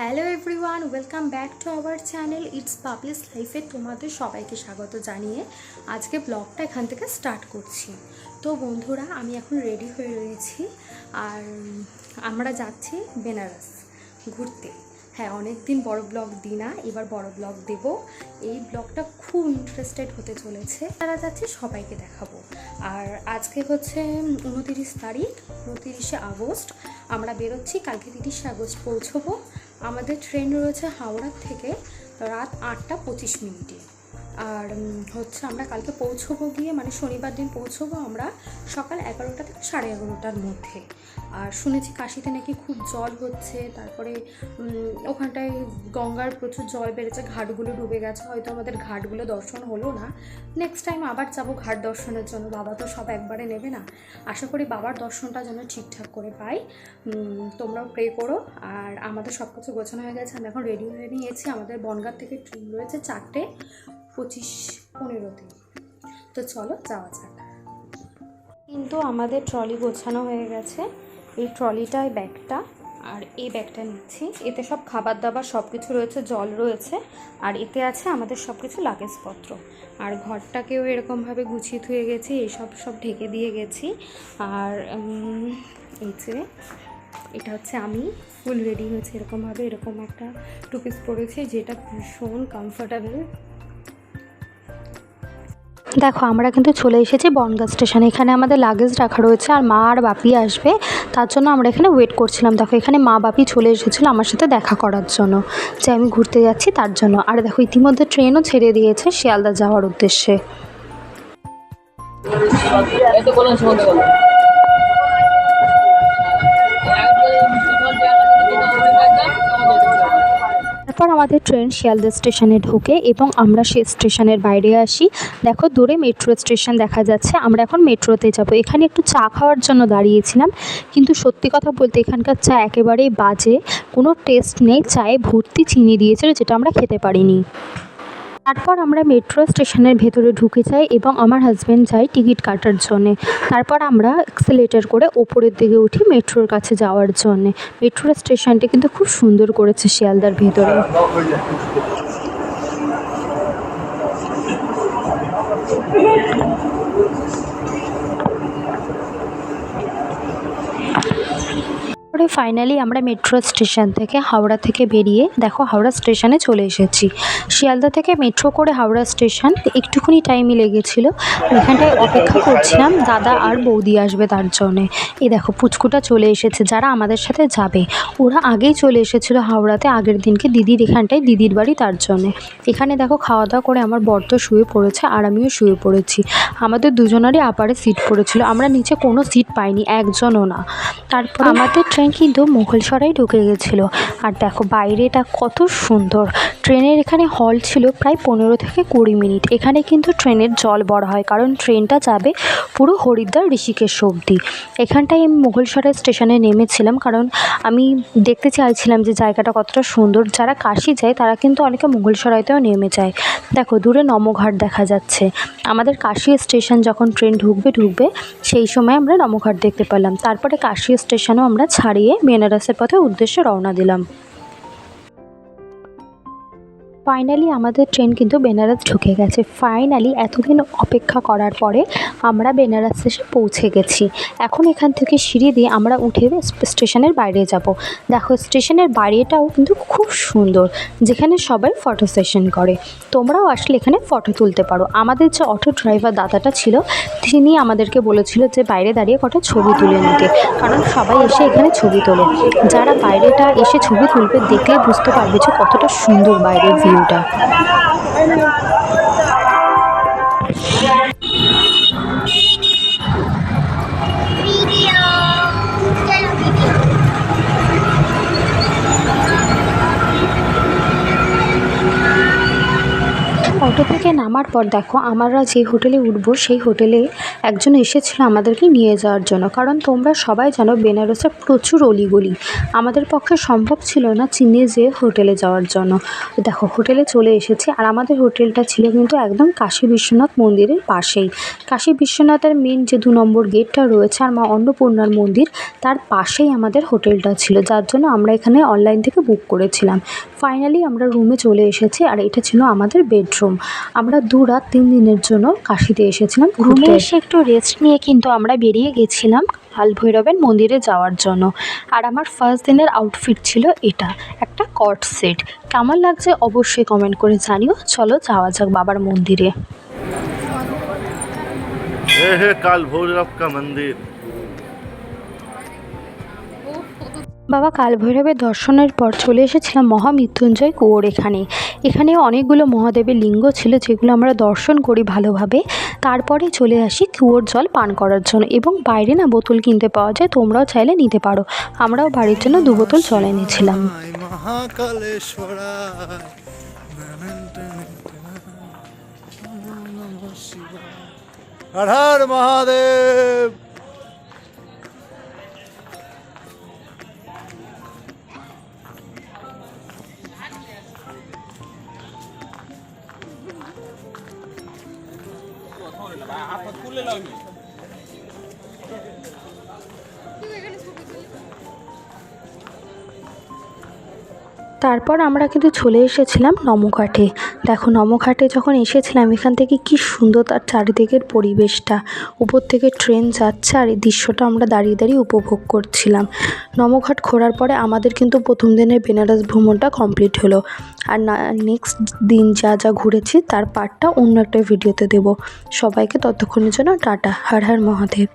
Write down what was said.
Hello everyone welcome back to our channel it's publish লাইফে তোমাদের সবাইকে স্বাগত জানিয়ে আজকে ব্লগটা এখান থেকে স্টার্ট করছি। তো বন্ধুরা, আমি এখন রেডি হয়ে রয়েছি আর আমরা যাচ্ছি বেনারস ঘুরতে। হ্যাঁ অনেক দিন বড় ব্লগ দিই না, এবার বড় ব্লগ দেব। এই ব্লগটা খুব ইন্টারেস্টেড হতে চলেছে। তারা যাচ্ছে, সবাইকে দেখাবো। আর আজকে হচ্ছে উনতিরিশ তারিখ, উনতিরিশে আগস্ট। আমরা বেরোচ্ছি, কালকে তিরিশে আগস্ট পৌঁছবো। আমাদের ট্রেন রয়েছে হাওড়ার থেকে রাত আটটা পঁচিশ মিনিটে। আর হচ্ছে আমরা কালকে পৌঁছবো গিয়ে মানে শনিবার দিন পৌঁছবো আমরা সকাল এগারোটা থেকে সাড়ে এগারোটার মধ্যে। আর শুনেছি কাশিতে নাকি খুব জল হচ্ছে, তারপরে ওখানটায় গঙ্গার প্রচুর জল বেড়েছে, ঘাটগুলো ডুবে গেছে, হয়তো আমাদের ঘাটগুলো দর্শন হলো না। নেক্সট টাইম আবার যাব ঘাট দর্শনের জন্য, বাবা তো সব একবারে নেবে না। আশা করি বাবার দর্শনটা যেন ঠিকঠাক করে পাই। তোমরাও প্রে করো। আর আমাদের সব কিছু গোছানো হয়ে গেছে আমি এখন রেডি হয়ে নিয়েছি। আমাদের বনগাঁ থেকে ট্রেন রয়েছে চারটে। পঁচিশ, পনেরোতে। তো চলো, যাওয়া যাক। কিন্তু আমাদের ট্রলি গোছানো হয়ে গেছে। এই ট্রলিটায় ব্যাগটা আর এই ব্যাগটা নিচ্ছি। এতে সব খাবার দাবার সব কিছু রয়েছে, জল রয়েছে। আর এতে আছে আমাদের সব কিছু লাগেজপত্র। আর ঘরটাকেও এরকমভাবে গুছিয়ে থুয়ে গেছি এইসব সব ঢেকে দিয়ে গেছি। আর এই যে, এটা হচ্ছে আমি। ফুল রেডি হয়েছে এরকমভাবে, এরকম একটা টু পিস পরেছি যেটা ভীষণ কমফোর্টেবল দেখো, আমরা কিন্তু চলে এসেছি বনগাঁ স্টেশনে। এখানে আমাদের লাগেজ রাখা রয়েছে আর মা আর বাপি আসবে। তার জন্য আমরা এখানে ওয়েট করছিলাম। দেখো, এখানে মা বাপি চলে এসেছিল আমার সাথে দেখা করার জন্য। যে আমি ঘুরতে যাচ্ছি তার জন্য। আর দেখো, ইতিমধ্যে ট্রেনও ছেড়ে দিয়েছে শিয়ালদা যাওয়ার উদ্দেশ্যে। তারপর আমাদের ট্রেন শিয়ালদা স্টেশনে ঢোকে এবং আমরা সে স্টেশনের বাইরে আসি। দেখো দূরে মেট্রো স্টেশন দেখা যাচ্ছে। আমরা এখন মেট্রোতে যাব। এখানে একটু চা খাওয়ার জন্য দাঁড়িয়েছিলাম। কিন্তু সত্যি কথা বলতে এখানকার চা একেবারেই বাজে। কোনো টেস্ট নেই। চায়ে ভর্তি চিনি দিয়েছিল, যেটা আমরা খেতে পারিনি। তারপর আমরা মেট্রো স্টেশনের ভেতরে ঢুকে যাই এবং আমার হাজব্যান্ড যাই টিকিট কাটার জন্যে। তারপর আমরা এক্সেলেটার করে ওপরের দিকে উঠি মেট্রোর কাছে যাওয়ার জন্যে। মেট্রো স্টেশনটি কিন্তু খুব সুন্দর করেছে শিয়ালদার ভেতরে। ফাইনালি আমরা মেট্রো স্টেশন থেকে হাওড়া থেকে বেরিয়ে দেখো হাওড়া স্টেশনে চলে এসেছি। শিয়ালদা থেকে মেট্রো করে হাওড়া স্টেশন একটুখানি টাইমই লেগেছিলো। এখানটায় অপেক্ষা করছিলাম, দাদা আর বৌদি আসবে তার জন্যে। এই দেখো পুচকুটা চলে এসেছে, যারা আমাদের সাথে যাবে। ওরা আগেই চলে এসেছিল হাওড়াতে, আগের দিনকে দিদির এখানটায়, দিদির বাড়ি তার জন্যে। এখানে দেখো খাওয়া দাওয়া করে আমার বর তো শুয়ে পড়েছে, আর আমিও শুয়ে পড়েছি। আমাদের দুজনেরই আপারে সিট পড়েছিল, আমরা নিচে কোনো সিট পাইনি, একজনও না। তারপর আমাদের ট্রেন কিন্তু মুঘলসরাই ঢুকে গেছিল। আর দেখো, বাইরেটা কত সুন্দর। ট্রেনের এখানে হল ছিল প্রায় পনেরো থেকে কুড়ি মিনিট। এখানে কিন্তু ট্রেনের জল বড় হয়, কারণ ট্রেনটা যাবে পুরো হরিদ্বার, ঋষিকেশ অবধি। এখানটায় আমি মুঘলসরাই স্টেশনে নেমেছিলাম, কারণ আমি দেখতে চাইছিলাম যে জায়গাটা কতটা সুন্দর। যারা কাশি যায়, তারা কিন্তু অনেকে মুঘলসরাইতেও নেমে যায়। দেখো, দূরে নমঘাট দেখা যাচ্ছে। আমাদের কাশি স্টেশন যখন ট্রেন ঢুকবে ঢুকবে, সেই সময় আমরা নমঘাট দেখতে পেলাম। তারপরে কাশি স্টেশনও আমরা ছাড়িয়ে বেনারসের পথে উদ্দেশ্যে রওনা দিলাম। ফাইনালি আমাদের ট্রেন কিন্তু বেনারস ঢুকে গেছে। ফাইনালি এতদিন অপেক্ষা করার পরে আমরা বেনারস এসে পৌঁছে গেছি। এখন এখান থেকে সিঁড়ি দিয়ে আমরা উঠে স্টেশনের বাইরে যাব। দেখো স্টেশনের বাইরেটাও কিন্তু খুব সুন্দর, যেখানে সবাই ফটো সেশন করে। তোমরাও আসলে এখানে ফটো তুলতে পারো। আমাদের যে অটো ড্রাইভার দাদাটা ছিল, তিনি আমাদেরকে বলেছিল যে বাইরে দাঁড়িয়ে কটা ছবি তুলে নিতে। কারণ সবাই এসে এখানে ছবি তোলে। যারা বাইরেটা এসে ছবি তুলবে, দেখলে বুঝতে পারবে যে কতটা সুন্দর বাইরের ভিউটা অটো নামার পর দেখো, আমরা যে হোটেলে উঠবো, সেই হোটেলে একজন এসেছিল আমাদেরকে নিয়ে যাওয়ার জন্য। কারণ তোমরা সবাই জানো, বেনারসে প্রচুর অলিগলি। আমাদের পক্ষে সম্ভব ছিল না চিনে যেয়ে হোটেলে যাওয়ার জন্য। দেখো, হোটেলে চলে এসেছি আর আমাদের হোটেলটা ছিল কিন্তু একদম কাশী বিশ্বনাথ মন্দিরের পাশেই। কাশী বিশ্বনাথের মেন যে দু নম্বর গেটটা রয়েছে আর মা অন্নপূর্ণার মন্দির, তার পাশেই আমাদের হোটেলটা ছিল, যার জন্য আমরা এখানে অনলাইন থেকে বুক করেছিলাম। ফাইনালি আমরা রুমে চলে এসেছি আর এটা ছিল আমাদের বেডরুম আমরা দু রাত তিন দিনের জন্য কাশিতে এসেছিলাম ঘুরে এসে একটু রেস্ট নিয়ে কিন্তু আমরা বেরিয়ে গেছিলাম কাল ভৈরবের মন্দিরে যাওয়ার জন্য। আর আমার ফার্স্ট দিনের আউটফিট ছিল এটা একটা কট সেট কেমন লাগছে অবশ্যই কমেন্ট করে জানিও। চলো যাওয়া যাক বাবার মন্দিরে। কাল ভৈরব কা মন্দির। বাবা কালভৈরবের দর্শনের পর চলে এসেছিলাম মহামৃত্যুঞ্জয় কুয়োর এখানে। এখানে অনেকগুলো মহাদেবের লিঙ্গ ছিল যেগুলো আমরা দর্শন করি ভালোভাবে। তারপরে চলে আসি কুয়োর জল পান করার জন্য এবং বাইরে না বোতল কিনতে পাওয়া যায়, তোমরাও চাইলে নিতে পারো। আমরাও বাড়ির জন্য দু বোতল জল এনেছিলাম। মহাদেব! आपण फुले लावली তারপর আমরা কিন্তু চলে এসেছিলাম নমঘাটে। দেখো, নমঘাটে যখন এসেছিলাম, এখান থেকে কি সুন্দর তার চারিদিকের পরিবেশটা। উপর থেকে ট্রেন যাচ্ছে আর এই দৃশ্যটা আমরা দাঁড়িয়ে দাঁড়িয়ে উপভোগ করছিলাম। নমঘাট ঘোরার পরে আমাদের কিন্তু প্রথম দিনের বেনারস ভ্রমণটা কমপ্লিট হলো। আর না নেক্সট দিন যা যা ঘুরেছি, তার পার্টটা অন্য একটা ভিডিওতে দেবো। সবাইকে ততক্ষণের জন্য টাটা। হর হর মহাদেব।